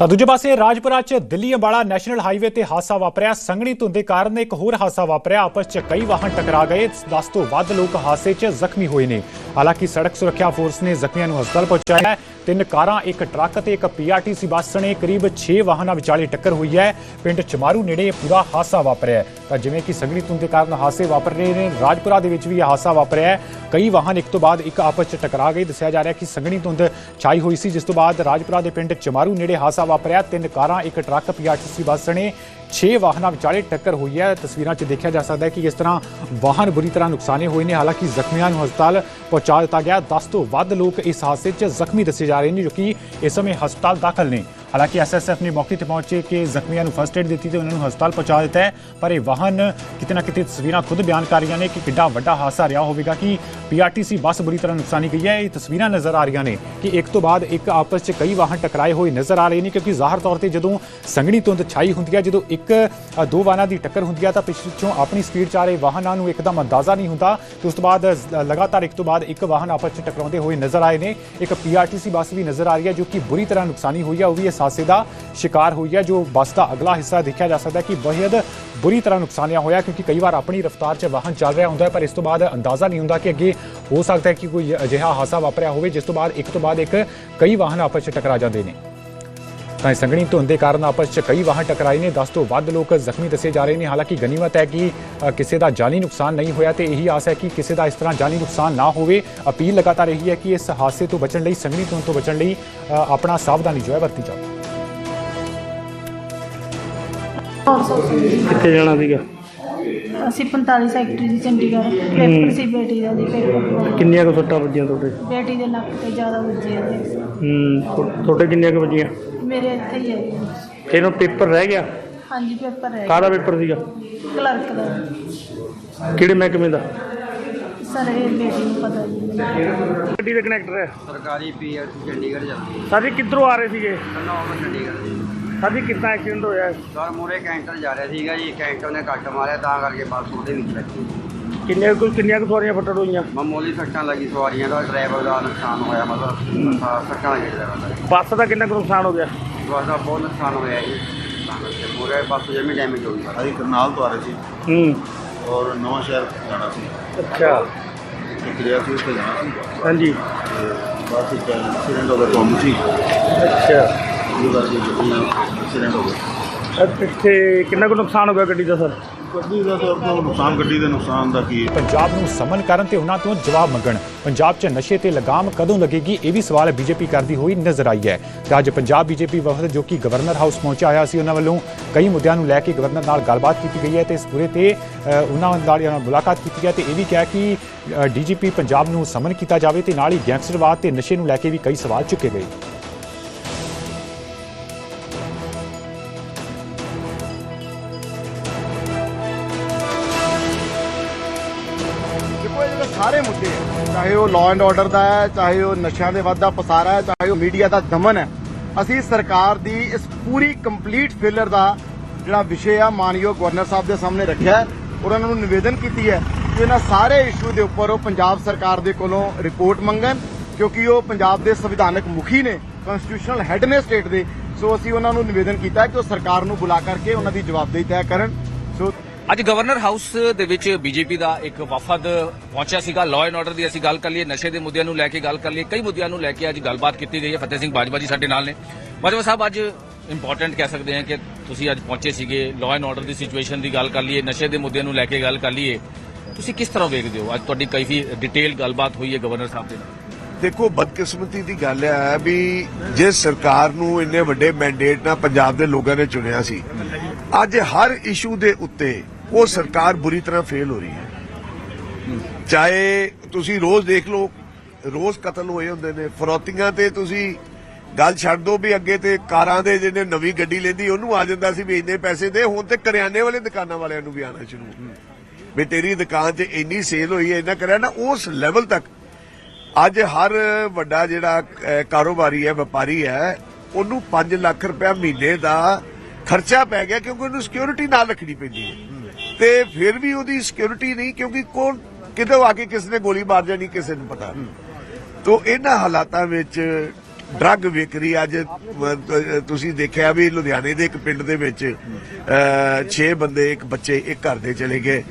ਤਾਂ ਦੂਜੇ ਪਾਸੇ ਰਾਜਪੁਰਾ 'ਚ ਦਿੱਲੀ ਅੰਬਾਲਾ ਨੈਸ਼ਨਲ ਹਾਈਵੇ ਤੇ ਹਾਦਸਾ ਵਾਪਰਿਆ। ਸੰਘਣੀ ਧੁੰਦ ਦੇ ਕਾਰਨ ਇੱਕ ਹੋਰ ਹਾਦਸਾ ਵਾਪਰਿਆ। ਆਪਸ 'ਚ ਕਈ ਵਾਹਨ ਟਕਰਾ ਗਏ। 10 ਤੋਂ ਵੱਧ ਲੋਕ ਹਾਦਸੇ 'ਚ ਜ਼ਖਮੀ ਹੋਏ ਨੇ। ਹਾਲਾਂਕਿ ਸੜਕ ਸੁਰੱਖਿਆ ਫੋਰਸ ਨੇ ਜ਼ਖਮੀਆਂ ਨੂੰ ਹਸਪਤਾਲ ਪਹੁੰਚਾਇਆ ਤਿੰਨ ਕਾਰਾਂ, ਇੱਕ ਟਰੱਕ ਤੇ ਇੱਕ ਪੀਆਰਟੀਸੀ ਬੱਸ ਸਣੇ ਕਰੀਬ 6 ਵਾਹਨਾਂ ਵਿਚਾਲੇ ਟੱਕਰ ਹੋਈ ਹੈ। ਪਿੰਡ ਚਮਾਰੂ ਨੇੜੇ ਇਹ ਪੂਰਾ ਹਾਦਸਾ ਵਾਪਰਿਆ ਤਾਂ ਜਿਵੇਂ ਕਿ ਸੰਘਣੀ ਧੁੰਦ ਦੇ ਕਾਰਨ ਹਾਦਸੇ ਵਾਪਰ ਰਹੇ ਨੇ। ਰਾਜਪੁਰਾ ਦੇ ਵਿੱਚ ਵੀ ਇਹ ਹਾਦਸਾ ਵਾਪਰਿਆ ਕਈ ਵਾਹਨ ਇੱਕ ਤੋਂ ਬਾਅਦ ਇੱਕ ਆਪਸ 'ਚ ਟਕਰਾ ਗਏ। ਦੱਸਿਆ ਜਾ ਰਿਹਾ ਕਿ ਸੰਘਣੀ ਧੁੰਦ ਛਾਈ ਹੋਈ ਸੀ। ਜਿਸ ਤੋਂ ਬਾਅਦ ਰਾਜਪੁਰਾ ਦੇ ਪਿੰਡ ਚਮਾਰੂ ਨੇੜੇ ਹਾਦਸਾ ਵਾਪਰਿਆ। ਤਿੰਨ ਕਾਰਾਂ, ਇੱਕ ਟਰੱਕ ਪੀਆਰਟੀਸੀ ਬੱਸ ਸਣੇ 6 ਵਾਹਨਾਂ ਵਿਚਾਲੇ ਟੱਕਰ ਹੋਈ ਹੈ। ਤਸਵੀਰਾਂ 'ਚ ਦੇਖਿਆ ਜਾ ਸਕਦਾ ਹੈ ਕਿ ਇਸ ਤਰ੍ਹਾਂ ਵਾਹਨ ਬੁਰੀ ਤਰ੍ਹਾਂ ਨੁਕਸਾਨੇ ਹੋਏ ਨੇ। ਹਾਲਾਂਕਿ ਜ਼ਖਮੀਆਂ ਨੂੰ ਹਸਪਤਾਲ ਪਹੁੰਚਾ ਦਿੱਤਾ ਗਿਆ। 10 ਤੋਂ ਵੱਧ ਲੋਕ ਇਸ ਹਾਦਸੇ 'ਚ ਜ਼ਖਮੀ ਦੱਸੇ ਜਾ ਰਹੇ ਨੇ, ਜੋ ਕਿ ਇਸ ਸਮੇਂ ਹਸਪਤਾਲ ਦਾਖਲ ਨੇ। ਹਾਲਾਂਕਿ ਐਸਐਸਐਫ ਨੇ ਮੌਕੇ ਤੇ ਪਹੁੰਚੇ ਕਿ ਜ਼ਖਮੀਆਂ ਨੂੰ ਫਸਟ ਏਡ ਦਿੱਤੀ ਤੇ ਉਹਨਾਂ ਨੂੰ ਹਸਪਤਾਲ ਪਹੁੰਚਾ ਦਿੱਤਾ ਹੈ, ਪਰ ਇਹ ਵਾਹਨ ਕਿਤੇ ਨਾ ਕਿਤੇ ਤਸਵੀਰਾਂ ਖੁਦ ਬਿਆਨ ਕਰ ਰਹੀਆਂ ਨੇ ਕਿ ਕਿੱਡਾ ਵੱਡਾ ਹਾਦਸਾ ਰਿਹਾ ਹੋਵੇਗਾ ਕਿ ਪੀਆਰਟੀਸੀ ਬੱਸ ਬੁਰੀ ਤਰ੍ਹਾਂ ਨੁਕਸਾਨੀ ਗਈ ਹੈ। ਇਹ ਤਸਵੀਰਾਂ ਨਜ਼ਰ ਆ ਰਹੀਆਂ ਨੇ ਕਿ ਇੱਕ ਤੋਂ ਬਾਅਦ ਇੱਕ ਆਪਸ 'ਚ ਕਈ ਵਾਹਨ ਟਕਰਾਏ ਹੋਏ ਨਜ਼ਰ ਆ ਰਹੇ ਨੇ ਕਿਉਂਕਿ ਜ਼ਾਹਰ ਤੌਰ ਤੇ ਜਦੋਂ ਸੰਘਣੀ ਧੁੰਦ ਛਾਈ ਹੁੰਦੀ ਹੈ, ਜਦੋਂ ਇੱਕ ਦੋ ਵਾਹਨਾਂ ਦੀ ਟੱਕਰ ਹੁੰਦੀ ਹੈ ਤਾਂ ਪਿੱਛੋਂ ਆਪਣੀ ਸਪੀਡ 'ਚ ਆ ਰਹੇ ਵਾਹਨਾਂ ਨੂੰ ਇੱਕਦਮ ਅੰਦਾਜ਼ਾ ਨਹੀਂ ਹੁੰਦਾ। ਤੇ ਉਸ ਤੋਂ ਬਾਅਦ ਲਗਾਤਾਰ ਇੱਕ ਤੋਂ ਬਾਅਦ ਇੱਕ ਵਾਹਨ ਆਪਸ 'ਚ ਟਕਰਾਉਂਦੇ ਹੋਏ ਨਜ਼ਰ ਆਏ ਨੇ। ਇੱਕ ਪੀਆਰਟੀਸੀ ਬੱਸ ਵੀ ਨਜ਼ਰ ਆ ਰਹੀ ਹੈ ਜੋ ਕਿ ਬੁਰੀ ਤਰ੍ਹਾਂ ਨੁਕਸਾਨੀ ਹੋਈ ਹੈ, ਉਹ ਵੀ ਇਸ ਹਾਦਸੇ ਦਾ ਸ਼ਿਕਾਰ ਹੋਈ ਹੈ, ਜੋ ਬੱਸ ਦਾ ਅਗਲਾ ਹਿੱਸਾ ਦੇਖਿਆ ਜਾ ਸਕਦਾ ਕਿ ਬੇਹੱਦ ਬੁਰੀ ਤਰ੍ਹਾਂ ਨੁਕਸਾਨਿਆ ਹੋਇਆ ਕਿਉਂਕਿ ਕਈ ਵਾਰ ਆਪਣੀ ਰਫ਼ਤਾਰ 'ਚ ਵਾਹਨ ਚੱਲ ਰਿਹਾ ਹੁੰਦਾ ਹੈ, ਪਰ ਇਸ ਤੋਂ ਬਾਅਦ ਅੰਦਾਜ਼ਾ ਨਹੀਂ ਹੁੰਦਾ ਕਿ ਅੱਗੇ ਹੋ ਸਕਦਾ ਹੈ ਕਿ ਕੋਈ ਅਜਿਹਾ ਹਾਦਸਾ ਵਾਪਰਿਆ ਹੋਵੇ, ਜਿਸ ਤੋਂ ਬਾਅਦ ਇੱਕ ਤੋਂ ਬਾਅਦ ਇੱਕ ਕਈ ਵਾਹਨ ਆਪਸ 'ਚ ਟਕਰਾ ਜਾਂਦੇ ਨੇ। ਤਾਂ ਇਹ ਸੰਘਣੀ ਧੁੰਦ ਦੇ ਕਾਰਨ ਆਪਸ 'ਚ ਕਈ ਵਾਹਨ ਟਕਰਾਏ ਨੇ 10 ਤੋਂ ਵੱਧ ਲੋਕ ਜ਼ਖਮੀ ਦੱਸੇ ਜਾ ਰਹੇ ਨੇ। ਹਾਲਾਂਕਿ ਗਨੀਮਤ ਹੈ ਕਿ ਕਿਸੇ ਦਾ ਜਾਨੀ ਨੁਕਸਾਨ ਨਹੀਂ ਹੋਇਆ ਤੇ ਇਹੀ ਆਸ ਹੈ ਕਿ ਕਿਸੇ ਦਾ ਇਸ ਤਰ੍ਹਾਂ ਜਾਨੀ ਨੁਕਸਾਨ ਨਾ ਹੋਵੇ। ਅਪੀਲ ਲਗਾਤਾਰ ਇਹੀ ਹੈ ਕਿ ਇਸ ਹਾਦਸੇ ਤੋਂ ਬਚਣ ਲਈ, ਸੰਘਣੀ ਧੁੰਦ ਤੋਂ ਬਚਣ ਲਈ ਆਪਣਾ ਸਾਵਧਾਨੀ ਜੋ ਹੈ, ਵਰਤੀ ਜਾਵੇ। ਕਿੱਥੇ ਜਾਣਾ ਸੀਗਾ? ਅਸੀਂ 45 ਸੈਕਟਰੀ ਦੀ ਚੰਡੀਗੜ੍ਹ ਪੇਪਰ ਸੀ ਬੇਟੀ ਦਾ ਜੀ ਪੇਪਰ ਕਿੰਨੀਆਂ ਕੁ ਸੱਟਾਂ ਵੱਜੀਆਂ ਤੁਹਾਡੇ? ਬੇਟੀ ਦੇ ਨੱਕ ਤੇ ਜ਼ਿਆਦਾ ਵੱਜੀ ਹੈ ਜੀ। ਹੂੰ ਤੁਹਾਡੇ ਕਿੰਨੀਆਂ ਕੁ ਵੱਜੀਆਂ? ਮੇਰੇ ਇੱਥੇ ਹੀ ਹੈ ਜੀ। ਇਹਨੂੰ ਪੇਪਰ ਰਹਿ ਗਿਆ? ਹਾਂਜੀ ਪੇਪਰ ਹੈ ਕਾਹਦਾ ਪੇਪਰ ਸੀਗਾ? ਕਲਰਕ ਦਾ। ਕਿਹੜੇ ਮਹਿਕਮੇ ਦਾ? ਸਰ ਇਹ ਬੇਟੀ ਨੂੰ ਪਤਾ ਜੀ। ਗੱਡੀ ਦਾ ਕਨੈਕਟਰ ਹੈ? ਸਰਕਾਰੀ ਪੀਐਸਸੀ ਚੰਡੀਗੜ੍ਹ ਜਾਂਦੀ ਹੈ। ਸਰ ਜੀ ਕਿੱਧਰੋਂ ਆ ਰਹੇ ਸੀਗੇ? ਨੌਂ ਚੰਡੀਗੜ੍ਹ। ਸਰ ਜੀ ਕਿੱਦਾਂ ਐਕਸੀਡੈਂਟ ਹੋਇਆ? ਹੈ? ਸਰ ਮੂਰੇ ਕੈਂਟਰ ਜਾ ਰਿਹਾ ਸੀਗਾ ਜੀ। ਕੈਂਟਰ ਨੇ ਕੱਟ ਮਾਰਿਆ ਤਾਂ ਕਰਕੇ ਬੱਸ ਉਹਦੇ ਵਿੱਚ ਲੱਗੀ। ਕਿੰਨੀਆਂ ਕੁ ਕਿੰਨੀਆਂ ਕੁ ਸਵਾਰੀਆਂ ਫੱਟੜ ਹੋਈਆਂ? ਮਾਮੂਲੀ ਸੱਟਾਂ ਲੱਗੀ ਸਵਾਰੀਆਂ ਦਾ। ਡਰਾਈਵਰ ਦਾ ਨੁਕਸਾਨ ਹੋਇਆ ਮਤਲਬ ਹਾਂ, ਸੱਟਾਂ ਲੱਗੀ ਡਰਾਈਵਰ ਦਾ। ਬੱਸ ਦਾ ਕਿੰਨਾ ਕੁ ਨੁਕਸਾਨ ਹੋ ਗਿਆ? ਬੱਸ ਦਾ ਬਹੁਤ ਨੁਕਸਾਨ ਹੋਇਆ ਜੀ। ਤਾਂ ਕਰਕੇ ਮੂਰੇ ਬੱਸ ਜਮੀ ਡੈਮੇਜ ਹੋ ਗਈ। ਸਰ ਅਸੀਂ ਕਰਨਾਲ ਤੋਂ ਆ ਰਹੇ ਸੀ। ਹੂੰ। ਔਰ ਨਵਾਂ ਸ਼ਹਿਰ ਜਾਣਾ ਸੀ। ਅੱਛਾ। ਇੱਕ ਰਿਹਾ ਸੀ ਉੱਥੇ ਜਾਣਾ ਸੀ। ਹਾਂਜੀ। ਤੇ ਬਸ ਇੱਕ ਐਕਸੀਡੈਂਟ ਹੋ ਗਿਆ ਕੰਮ ਸੀ। ਅੱਛਾ। ਉਹਦੇ ਕਰਕੇ ਗੱਡੀ ਐਕਸੀਡੈਂਟ ਹੋ ਗਿਆ? ਅਹ ਇੱਥੇ ਕਿੰਨਾ ਕੁ ਨੁਕਸਾਨ ਹੋ ਗਿਆ ਗੱਡੀ ਦਾ ਸਰ? ਗੱਡੀ ਦਾ ਤਾਂ ਆਪਣਾ ਨੁਕਸਾਨ ਗੱਡੀ ਦੇ ਨੁਕਸਾਨ ਦਾ ਕੀ ਹੈ? ਪੰਜਾਬ ਨੂੰ ਸਮਨ ਕਰਨ ਤੇ ਉਹਨਾਂ ਤੋਂ ਜਵਾਬ ਮੰਗਣ। ਪੰਜਾਬ 'ਚ ਨਸ਼ੇ ਤੇ ਲਗਾਮ ਕਦੋਂ ਲੱਗੇਗੀ ਇਹ ਵੀ ਸਵਾਲ ਬੀਜੇਪੀ ਕਰਦੀ ਹੋਈ ਨਜ਼ਰ ਆਈ ਹੈ। ਤੇ ਅੱਜ ਪੰਜਾਬ ਬੀਜੇਪੀ ਵਫਦ ਜੋ ਕਿ ਗਵਰਨਰ ਹਾਊਸ ਪਹੁੰਚਿਆ ਹੋਇਆ ਸੀ ਉਹਨਾਂ ਵੱਲੋਂ ਕਈ ਮੁੱਦਿਆਂ ਨੂੰ ਲੈ ਕੇ ਗਵਰਨਰ ਨਾਲ ਗੱਲਬਾਤ ਕੀਤੀ ਗਈ ਹੈ ਤੇ ਇਸ ਪੂਰੇ ਤੇ ਅ, ਉਹਨਾਂ ਨਾਲ ਨਾਲ ਮੁਲਾਕਾਤ ਕੀਤੀ ਹੈ ਤੇ ਇਹ ਵੀ ਕਿਹਾ ਕਿ ਡੀਜੀਪੀ ਪੰਜਾਬ ਨੂੰ ਸਮਨ ਕੀਤਾ ਜਾਵੇ ਤੇ ਨਾਲ ਹੀ ਗੈਂਗਸਟਰਵਾਦ ਤੇ ਨਸ਼ੇ ਨੂੰ ਲੈ ਕੇ ਵੀ ਕਈ ਸਵਾਲ ਚੁੱਕੇ ਗਏ। ਸਾਰੇ ਮੁੱਦੇ ਹੈ ਚਾਹੇ ਉਹ ਲਾਅ ਐਂਡ ਆਰਡਰ ਦਾ ਹੈ, ਚਾਹੇ ਉਹ ਨਸ਼ਿਆਂ ਦੇ ਵਾਧਾ ਪਸਾਰਾ ਹੈ, ਚਾਹੇ ਉਹ ਮੀਡੀਆ ਦਾ ਦਮਨ ਹੈ। ਅਸੀਂ ਸਰਕਾਰ ਦੀ ਇਸ ਪੂਰੀ ਕੰਪਲੀਟ ਫੇਲਰ ਦਾ ਜਿਹੜਾ ਵਿਸ਼ੇ ਆ, ਮਾਨਯੋਗ ਗਵਰਨਰ ਸਾਹਿਬ ਦੇ ਸਾਹਮਣੇ ਰੱਖਿਆ ਔਰ ਉਹਨਾਂ ਨੂੰ ਨਿਵੇਦਨ ਕੀਤੀ ਹੈ ਕਿ ਇਹਨਾਂ ਸਾਰੇ ਇਸ਼ੂ ਦੇ ਉੱਪਰ ਉਹ ਪੰਜਾਬ ਸਰਕਾਰ ਦੇ ਕੋਲੋਂ ਰਿਪੋਰਟ ਮੰਗਣ, ਕਿਉਂਕਿ ਉਹ ਪੰਜਾਬ ਦੇ ਸੰਵਿਧਾਨਕ ਮੁਖੀ ਨੇ ਕਨਸਟੀਟਿਊਸ਼ਨਲ ਹੈੱਡ ਨੇ ਸਟੇਟ ਦੇ। ਸੋ ਅਸੀਂ ਉਹਨਾਂ ਨੂੰ ਨਿਵੇਦਨ ਕੀਤਾ ਕਿ ਉਹ ਸਰਕਾਰ ਨੂੰ ਬੁਲਾ ਕਰਕੇ ਉਹਨਾਂ ਦੀ ਜਵਾਬਦੇਹੀ ਤੈਅ ਕਰਨ। ਸੋ ਅੱਜ ਗਵਰਨਰ ਹਾਊਸ ਦੇ ਵਿੱਚ ਬੀਜੇਪੀ ਦਾ ਇੱਕ ਵਫਦ ਪਹੁੰਚਿਆ ਸੀਗਾ ਲਾਅ ਐਂਡ ਆਰਡਰ ਦੀ ਅਸੀਂ ਗੱਲ ਕਰ ਲਈਏ, ਨਸ਼ੇ ਦੇ ਮੁੱਦਿਆਂ ਨੂੰ ਲੈ ਕੇ ਗੱਲ ਕਰ ਲਈਏ, ਕਈ ਮੁੱਦਿਆਂ ਨੂੰ ਲੈ ਕੇ ਅੱਜ ਗੱਲਬਾਤ ਕੀਤੀ ਗਈ ਹੈ। ਫਤਿਹ ਸਿੰਘ ਬਾਜਵਾ ਜੀ ਸਾਡੇ ਨਾਲ ਨੇ। ਬਾਜਵਾ ਸਾਹਿਬ, ਅੱਜ ਇੰਪੋਰਟੈਂਟ ਕਹਿ ਸਕਦੇ ਹਾਂ ਕਿ ਤੁਸੀਂ ਅੱਜ ਪਹੁੰਚੇ ਸੀਗੇ ਲਾਅ ਐਂਡ ਆਰਡਰ ਦੀ ਸਿਚੁਏਸ਼ਨ ਦੀ ਗੱਲ ਕਰ ਲਈਏ, ਨਸ਼ੇ ਦੇ ਮੁੱਦਿਆਂ ਨੂੰ ਲੈ ਕੇ ਗੱਲ ਕਰ ਲਈਏ। ਤੁਸੀਂ ਕਿਸ ਤਰ੍ਹਾਂ ਵੇਖਦੇ ਹੋ? ਅੱਜ ਤੁਹਾਡੀ ਕਾਫੀ ਡਿਟੇਲ ਗੱਲਬਾਤ ਹੋਈ ਹੈ ਗਵਰਨਰ ਸਾਹਿਬ ਦੇ ਨਾਲ। ਦੇਖੋ, ਬਦਕਿਸਮਤੀ ਦੀ ਗੱਲ ਹੈ ਵੀ ਜਿਸ ਸਰਕਾਰ ਨੂੰ ਇੰਨੇ ਵੱਡੇ ਮੈਂਡੇਟ ਨਾਲ ਪੰਜਾਬ ਦੇ ਲੋਕਾਂ ਨੇ ਚੁਣਿਆ ਸੀ, ਅੱਜ ਹਰ ਇਸ਼ੂ ਦੇ ਉੱਤੇ ਉਹ ਸਰਕਾਰ ਬੁਰੀ ਤਰ੍ਹਾਂ ਫੇਲ ਹੋ ਰਹੀ ਹੈ। ਚਾਹੇ ਤੁਸੀਂ ਰੋਜ਼ ਦੇਖ ਲਓ, ਰੋਜ਼ ਕਤਲ ਹੋਏ ਹੁੰਦੇ ਨੇ, ਫਰੋਤੀਆਂ ਤੇ ਤੁਸੀਂ ਗੱਲ ਛੱਡ ਦੋ ਵੀ ਅੱਗੇ ਤੇ ਕਾਰਾਂ ਦੇ ਜਿਹਨੇ ਨਵੀਂ ਗੱਡੀ ਲੈਂਦੀ, ਉਹਨੂੰ ਆ ਜਾਂਦਾ ਸੀ ਵੀ ਇੰਨੇ ਪੈਸੇ ਦੇ, ਹੁਣ ਤੇ ਕਰਿਆਨੇ ਵਾਲੇ ਦੁਕਾਨਾਂ ਵਾਲਿਆਂ ਨੂੰ ਵੀ ਆਣਾ ਸ਼ੁਰੂ। ਵੀ ਤੇਰੀ ਦੁਕਾਨ 'ਚ ਇੰਨੀ ਸੇਲ ਹੋਈ ਹੈ, ਇੰਨਾ ਕਰਿਆ ਨਾ, ਉਸ ਲੈਵਲ ਤੱਕ। ਅੱਜ ਹਰ ਵੱਡਾ ਜਿਹੜਾ ਕਾਰੋਬਾਰੀ ਹੈ, ਵਪਾਰੀ ਹੈ, ਉਹਨੂੰ 5 ਲੱਖ ਰੁਪਏ ਮਹੀਨੇ ਦਾ ਖਰਚਾ ਪੈ ਗਿਆ ਕਿਉਂਕਿ ਉਹਨੂੰ ਸਿਕਿਉਰਿਟੀ ਨਾਲ ਰੱਖਣੀ ਪੈਂਦੀ ਹੈ। ਤੇ ਫਿਰ ਵੀ ਉਹਦੀ ਸਿਕਿਉਰਿਟੀ ਨਹੀਂ, ਕਿਉਂਕਿ ਕੋਣ ਕਿਦੋਂ ਆ ਕੇ ਕਿਸ ਨੇ ਗੋਲੀ ਮਾਰ ਜਾਣੀ, ਕਿਸੇ ਨੂੰ ਪਤਾ ਤੋ ਇਹਨਾਂ ਹਾਲਾਤਾਂ ਵਿੱਚ ਡਰੱਗ ਵਿਕਰੀ ਅੱਜ ਤੁਸੀਂ ਦੇਖਿਆ ਵੀ ਲੁਧਿਆਣੇ ਦੇ ਇੱਕ ਪਿੰਡ ਦੇ ਵਿੱਚ 6 ਬੰਦੇ, ਇੱਕ ਬੱਚੇ, ਇੱਕ ਘਰ ਦੇ ਚਲੇ ਗਏ।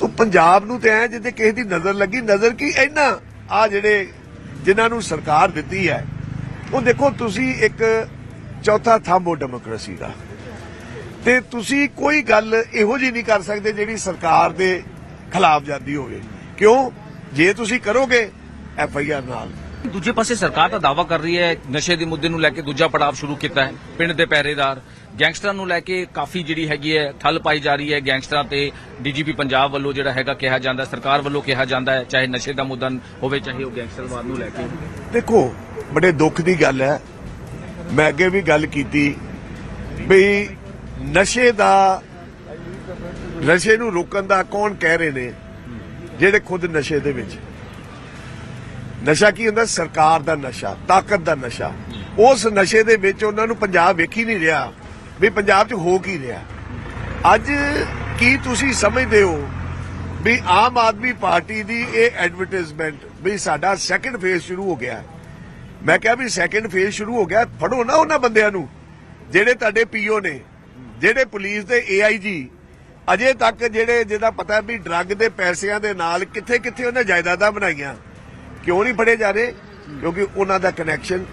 ਤੋ ਪੰਜਾਬ ਨੂੰ ਤੇ ਐ ਜਿੱਦੇ ਕਿਸੇ ਦੀ ਨਜ਼ਰ ਲੱਗੀ, ਨਜ਼ਰ ਕੀ ਇਹਨਾਂ ਆ ਜਿਹੜੇ ਜਿਨ੍ਹਾਂ ਨੂੰ ਸਰਕਾਰ ਦਿੱਤੀ ਹੈ, ਉਹ ਦੇਖੋ ਤੁਸੀਂ ਇੱਕ ਚੌਥਾ ਥੰਮ ਉਹ ਡੈਮੋਕ੍ਰੇਸੀ ਦਾ। ਤੇ ਤੁਸੀਂ ਕੋਈ ਗੱਲ ਇਹੋ ਜੀ ਨਹੀਂ ਕਰ ਸਕਦੇ ਜਿਹੜੀ ਸਰਕਾਰ ਦੇ ਖਿਲਾਫ ਜਾਂਦੀ ਹੋਵੇ। ਕਿਉਂ? ਜੇ ਤੁਸੀਂ ਕਰੋਗੇ ਐਫ ਆਈ ਆਰ ਨਾਲ। ਦੂਜੇ ਪਾਸੇ ਸਰਕਾਰ ਤਾਂ ਦਾਵਾ ਕਰ ਰਹੀ ਹੈ ਨਸ਼ੇ ਦੇ ਮੁੱਦੇ ਨੂੰ ਲੈ ਕੇ ਦੂਜਾ ਪੜਾਅ ਸ਼ੁਰੂ ਕੀਤਾ ਹੈ ਪਿੰਡ ਦੇ ਪਹਿਰੇਦਾਰ। ਗੈਂਗਸਟਰਾਂ ਨੂੰ ਲੈ ਕੇ ਕਾਫੀ ਜਿਹੜੀ ਹੈਗੀ ਹੈ ਠੱਲ ਪਾਈ ਜਾ ਰਹੀ ਹੈ ਗੈਂਗਸਟਰਾਂ ਤੇ ਡੀਜੀਪੀ ਪੰਜਾਬ ਵੱਲੋਂ ਜਿਹੜਾ ਹੈਗਾ ਕਿਹਾ ਜਾਂਦਾ ਸਰਕਾਰ ਵੱਲੋਂ ਕਿਹਾ ਜਾਂਦਾ ਹੈ ਚਾਹੇ ਨਸ਼ੇ ਦਾ ਮੁੱਦਾ ਹੋਵੇ ਚਾਹੇ ਉਹ ਗੈਂਗਸਟਰਵਾਦ ਨੂੰ ਲੈ ਕੇ। ਦੇਖੋ ਬੜੇ ਦੁੱਖ ਦੀ ਗੱਲ ਹੈ। ਮੈਂ ਅੱਗੇ ਵੀ ਗੱਲ ਕੀਤੀ ਵੀ ਨਸ਼ੇ ਦਾ, ਨਸ਼ੇ ਨੂੰ ਰੋਕਣ ਦਾ ਕੌਣ ਕਹਿ ਰਹੇ ਨੇ? ਜਿਹੜੇ ਖੁਦ ਨਸ਼ੇ ਦੇ ਵਿੱਚ। ਨਸ਼ਾ ਕੀ ਹੁੰਦਾ? ਸਰਕਾਰ ਦਾ ਨਸ਼ਾ, ਤਾਕਤ ਦਾ ਨਸ਼ਾ। ਉਸ ਨਸ਼ੇ ਦੇ ਵਿੱਚ ਉਹਨਾਂ ਨੂੰ ਪੰਜਾਬ ਵੇਖ ਹੀ ਨਹੀਂ ਰਿਹਾ। ਵੀ ਪੰਜਾਬ 'ਚ ਹੋ ਕੀ ਰਿਹਾ? ਅੱਜ ਕੀ ਤੁਸੀਂ ਸਮਝਦੇ ਹੋ ਵੀ ਆਮ ਆਦਮੀ ਪਾਰਟੀ ਦੀ ਇਹ ਐਡਵਰਟਾਈਜ਼ਮੈਂਟ ਵੀ ਸਾਡਾ ਸੈਕੰਡ ਫੇਜ਼ ਸ਼ੁਰੂ ਹੋ ਗਿਆ? ਮੈਂ ਕਿਹਾ ਵੀ ਸੈਕੰਡ ਫੇਜ਼ ਸ਼ੁਰੂ ਹੋ ਗਿਆ। ਫੜੋ ਨਾ ਉਹਨਾਂ ਬੰਦਿਆਂ ਨੂੰ, ਜਿਹੜੇ ਤੁਹਾਡੇ ਪੀਓ ਨੇ। ਜਿਹੜੇ ਪੁਲਿਸ ਦੇ ਏਆਈਜੀ ਅਜੇ ਤੱਕ ਜਿਹੜੇ ਜਿਹਦਾ ਪਤਾ ਵੀ ਡਰੱਗ ਦੇ ਪੈਸਿਆਂ ਦੇ ਨਾਲ ਕਿੱਥੇ ਕਿੱਥੇ ਉਹਨੇ ਜਾਇਦਾਦਾਂ ਬਣਾਈਆਂ ਕਿਉਂ ਨਹੀਂ ਫੜੇ ਜਾ ਰਹੇ? ਕਿਉਂਕਿ ਉਹਨਾਂ ਦਾ ਕਨੈਕਸ਼ਨ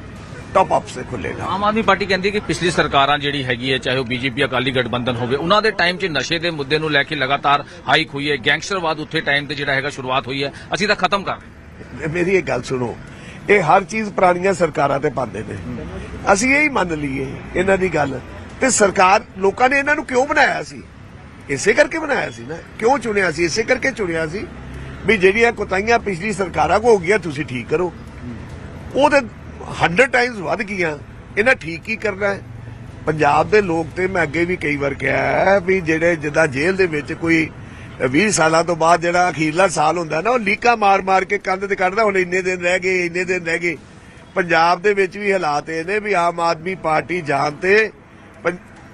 ਟਾਪ ਅਪ ਸੇ ਖੁੱਲੇਗਾ ਆਮ ਆਦਮੀ ਪਾਰਟੀ ਕਹਿੰਦੀ ਕਿ ਪਿਛਲੀ ਸਰਕਾਰਾਂ ਜਿਹੜੀ ਹੈਗੀ ਹੈ ਚਾਹੇ ਉਹ ਬੀਜੇਪੀ ਅਕਾਲੀ ਗਠਬੰਧਨ ਹੋਵੇ ਉਹਨਾਂ ਦੇ ਟਾਈਮ 'ਚ ਨਸ਼ੇ ਦੇ ਮੁੱਦੇ ਨੂੰ ਲੈ ਕੇ ਲਗਾਤਾਰ ਹਾਈਕ ਹੋਈ ਹੈ। ਗੈਂਗਸਟਰਵਾਦ ਉੱਥੇ ਟਾਈਮ ਤੇ ਜਿਹੜਾ ਹੈਗਾ ਸ਼ੁਰੂਆਤ ਹੋਈ ਹੈ। ਅਸੀਂ ਤਾਂ ਖਤਮ ਕਰ ਇਹ ਮੇਰੀ ਇੱਕ ਗੱਲ ਸੁਣੋ ਇਹ ਹਰ ਚੀਜ਼ ਪੁਰਾਣੀਆਂ ਸਰਕਾਰਾਂ ਤੇ ਪਾਉਂਦੇ ਨੇ। ਅਸੀਂ ਇਹ ਹੀ ਮੰਨ ਲਈਏ ਇਹਨਾਂ ਦੀ ਗੱਲ। ਤੇ ਸਰਕਾਰ ਲੋਕਾਂ ਨੇ ਇਹਨਾਂ ਨੂੰ ਕਿਉਂ ਬਣਾਇਆ ਸੀ? ਇਸੇ ਕਰਕੇ ਬਣਾਇਆ ਸੀ ਨਾ। ਕਿਉਂ ਚੁਣਿਆ ਸੀ? ਇਸੇ ਕਰਕੇ ਚੁਣਿਆ ਸੀ ਵੀ ਜਿਹੜੀਆਂ ਕੁਤਾਈਆਂ ਪਿਛਲੀ ਸਰਕਾਰਾਂ ਕੋ ਹੋ ਗਈਆਂ, ਤੁਸੀਂ ਠੀਕ ਕਰੋ। ਉਹ ਤੇ 100 ਟਾਈਮਸ ਵੱਧ ਗਈਆਂ। ਇਹਨਾਂ ਠੀਕ ਕੀ ਕਰਨਾ ਹੈ? ਪੰਜਾਬ ਦੇ ਲੋਕ ਤੇ ਮੈਂ ਅੱਗੇ ਵੀ ਕਈ ਵਾਰ ਕਿਹਾ ਵੀ ਜਿਹੜੇ ਜਿੱਦਾਂ ਜੇਲ੍ਹ ਦੇ ਵਿੱਚ ਕੋਈ 20 ਸਾਲਾਂ ਤੋਂ ਬਾਅਦ ਜਿਹੜਾ ਅਖੀਰਲਾ ਸਾਲ ਹੁੰਦਾ ਨਾ, ਉਹ ਲੀਕਾ ਮਾਰ-ਮਾਰ ਕੇ ਕੰਧ ਤੇ ਕੱਢਦਾ, ਹੁਣ ਇੰਨੇ ਦਿਨ ਰਹਿ ਗਏ, ਇੰਨੇ ਦਿਨ ਰਹਿ ਗਏ। ਪੰਜਾਬ ਦੇ ਵਿੱਚ ਵੀ ਹਾਲਾਤ ਇਹ ਨੇ ਵੀ ਆਮ ਆਦਮੀ ਪਾਰਟੀ ਜਾਣ ਤੇ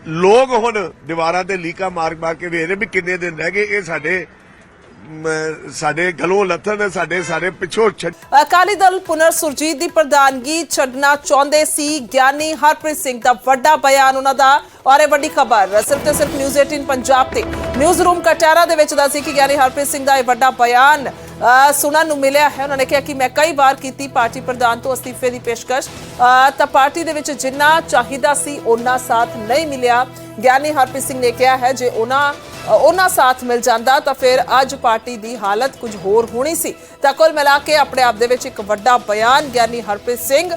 ਲੋਕ ਹੁਣ ਦੀਵਾਰਾਂ ਤੇ ਲੀਕਾਂ ਮਾਰ-ਮਾਰ ਕੇ ਵੇਖ ਰਹੇ ਵੀ ਕਿੰਨੇ ਦਿਨ ਰਹਿ ਗਏ, ਇਹ ਸਾਡੇ ਸਾਡੇ ਗਲੋਂ ਲੱਥਣ, ਸਾਡੇ ਸਾਰੇ ਪਿੱਛੋਂ ਅਕਾਲੀ ਦਲ ਪੁਨਰ ਸੁਰਜੀਤ ਦੀ ਪ੍ਰਧਾਨਗੀ ਛੱਡਣਾ ਚਾਹੁੰਦੇ ਸੀ। ਗਿਆਨੀ ਹਰਪ੍ਰੀਤ ਸਿੰਘ ਦਾ ਵੱਡਾ ਬਿਆਨ ਉਹਨਾਂ ਦਾ। ਔਰ ਇਹ ਵੱਡੀ ਖਬਰ, ਸਿਰਫ ਤੇ ਸਿਰਫ ਨਿਊਜ਼ 18 ਪੰਜਾਬ ਤੇ। ਨਿਊਜ਼ ਰੂਮ ਕਟਾਰਾ ਦੇ ਵਿੱਚ ਦੱਸੀ ਕਿ ਗਿਆਨੀ ਹਰਪ੍ਰੀਤ ਸਿੰਘ ਦਾ ਇਹ ਵੱਡਾ ਬਿਆਨ ਸੁਣਨ ਨੂੰ ਮਿਲਿਆ ਹੈ। ਉਹਨਾਂ ਨੇ ਕਿਹਾ ਕਿ ਮੈਂ ਕਈ ਵਾਰ ਕੀਤੀ ਪਾਰਟੀ ਪ੍ਰਧਾਨ ਤੋਂ ਅਸਤੀਫੇ ਦੀ ਪੇਸ਼ਕਸ਼। ਤਾਂ ਪਾਰਟੀ ਦੇ ਵਿੱਚ ਜਿੰਨਾ ਚਾਹੀਦਾ ਸੀ ਉਹਨਾਂ ਸਾਥ ਨਹੀਂ ਮਿਲਿਆ। ਗਿਆਨੀ ਹਰਪ੍ਰੀਤ ਸਿੰਘ ਨੇ ਕਿਹਾ ਹੈ, ਜੇ ਉਹਨਾਂ ਉਹਨਾਂ ਸਾਥ ਮਿਲ ਜਾਂਦਾ, ਤਾਂ ਫਿਰ ਅੱਜ ਪਾਰਟੀ ਦੀ ਹਾਲਤ ਕੁਝ ਹੋਰ ਹੋਣੀ ਸੀ। ਤਾਂ ਕੁੱਲ ਮਿਲਾ ਕੇ ਆਪਣੇ ਆਪ ਦੇ ਵਿੱਚ ਇੱਕ ਵੱਡਾ ਬਿਆਨ ਗਿਆਨੀ ਹਰਪ੍ਰੀਤ ਸਿੰਘ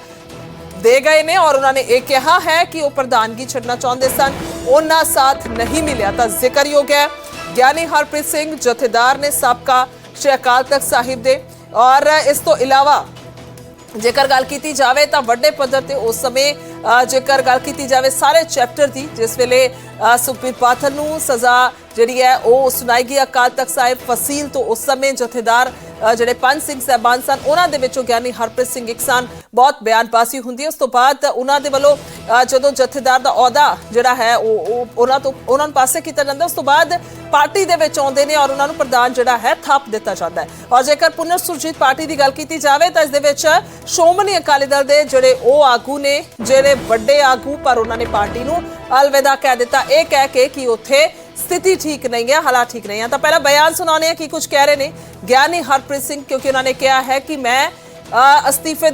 ਦੇ ਗਏ ਨੇ ਔਰ ਉਹਨਾਂ ਨੇ ਇਹ ਕਿਹਾ ਹੈ ਕਿ ਉਹ ਪ੍ਰਧਾਨਗੀ ਛੱਡਣਾ ਚਾਹੁੰਦੇ ਸਨ। ਉਹਨਾਂ ਸਾਥ ਨਹੀਂ ਮਿਲਿਆ ਤਾਂ ਜ਼ਿਕਰਯੋਗ ਹੈ। ਗਿਆਨੀ ਹਰਪ੍ਰੀਤ ਸਿੰਘ ਜਥੇਦਾਰ ਨੇ ਸਾਬਕਾ ਸ਼੍ਰੀ ਅਕਾਲ ਤਖਤ ਸਾਹਿਬ ਦੇ। ਔਰ ਇਸ ਤੋਂ ਇਲਾਵਾ ਜੇਕਰ ਗੱਲ ਕੀਤੀ ਜਾਵੇ ਤਾਂ ਵੱਡੇ ਪੱਧਰ ਤੇ ਉਸ ਸਮੇਂ ਅ, ਜੇਕਰ ਗੱਲ ਕੀਤੀ ਜਾਵੇ ਸਾਰੇ ਚੈਪਟਰ ਦੀ ਜਿਸ ਵੇਲੇ ਅ, ਸੁਖਬੀਰ ਬਾਦਲ ਨੂੰ ਸਜ਼ਾ ਜਿਹੜੀ ਹੈ, ਉਹ ਸੁਣਾਈ ਗਈ ਅਕਾਲ ਤਖਤ ਸਾਹਿਬ ਫਸੀਲ ਤੋਂ ਉਸ ਸਮੇਂ ਜਥੇਦਾਰ ਜਿਹੜੇ ਪੰਜ ਸਿੰਘ ਸਹਿਬਾਨ ਸਨ, ਉਹਨਾਂ ਦੇ ਵਿੱਚੋਂ ਗਿਆਨੀ ਹਰਪ੍ਰੀਤ ਸਿੰਘ ਇੱਕ ਸਨ। ਬਹੁਤ ਬਿਆਨਬਾਜ਼ੀ ਹੁੰਦੀ ਹੈ। ਉਸ ਤੋਂ ਬਾਅਦ ਉਹਨਾਂ ਦੇ ਵੱਲੋਂ ਜਦੋਂ ਜਥੇਦਾਰ ਦਾ ਅਹੁਦਾ ਜਿਹੜਾ ਹੈ ਉਹ ਉਹਨਾਂ ਤੋਂ, ਉਹਨਾਂ ਨੂੰ ਪਾਸੇ ਕੀਤਾ ਜਾਂਦਾ, ਉਸ ਤੋਂ ਬਾਅਦ ਪਾਰਟੀ ਦੇ ਵਿੱਚ ਆਉਂਦੇ ਨੇ ਔਰ ਉਹਨਾਂ ਨੂੰ ਪ੍ਰਧਾਨ ਜਿਹੜਾ ਹੈ, ਥਾਪ ਦਿੱਤਾ ਜਾਂਦਾ ਹੈ। ਔਰ ਜੇਕਰ ਪੁਨਰ ਸੁਰਜੀਤ ਪਾਰਟੀ ਦੀ ਗੱਲ ਕੀਤੀ ਜਾਵੇ, ਤਾਂ ਇਸ ਦੇ ਵਿੱਚ ਸ਼੍ਰੋਮਣੀ ਅਕਾਲੀ ਦਲ ਦੇ ਜਿਹੜੇ ਉਹ ਆਗੂ ਨੇ, ਜਿਹੜੇ ਵੱਡੇ ਆਗੂ, ਪਰ ਉਹਨਾਂ ਨੇ ਪਾਰਟੀ ਨੂੰ ਅਲਵਿਦਾ ਕਹਿ ਦਿੱਤਾ। ਇਹ ਕਹਿ ਕੇ ਕਿ ਉੱਥੇ ਸਥਿਤੀ ਠੀਕ ਨਹੀਂ ਹੈ ਹਾਲਾਤ ਠੀਕ ਨਹੀਂ ਹੈ। ਤਾਂ ਪਹਿਲਾਂ ਬਿਆਨ ਸੁਣਾਉਣੇ ਆ ਕੀ ਕੁਝ ਕਹਿ ਰਹੇ ਨੇ। ਗਿਆਨੀ ਹਰਪ੍ਰੀਤ ਸਿੰਘ ਕਿਉਂਕਿ ਉਹਨਾਂ ਨੇ ਕਿਹਾ ਹੈ ਕਿ ਮੈਂ ਅ, ਅਸਤੀਫੇ ਦੀ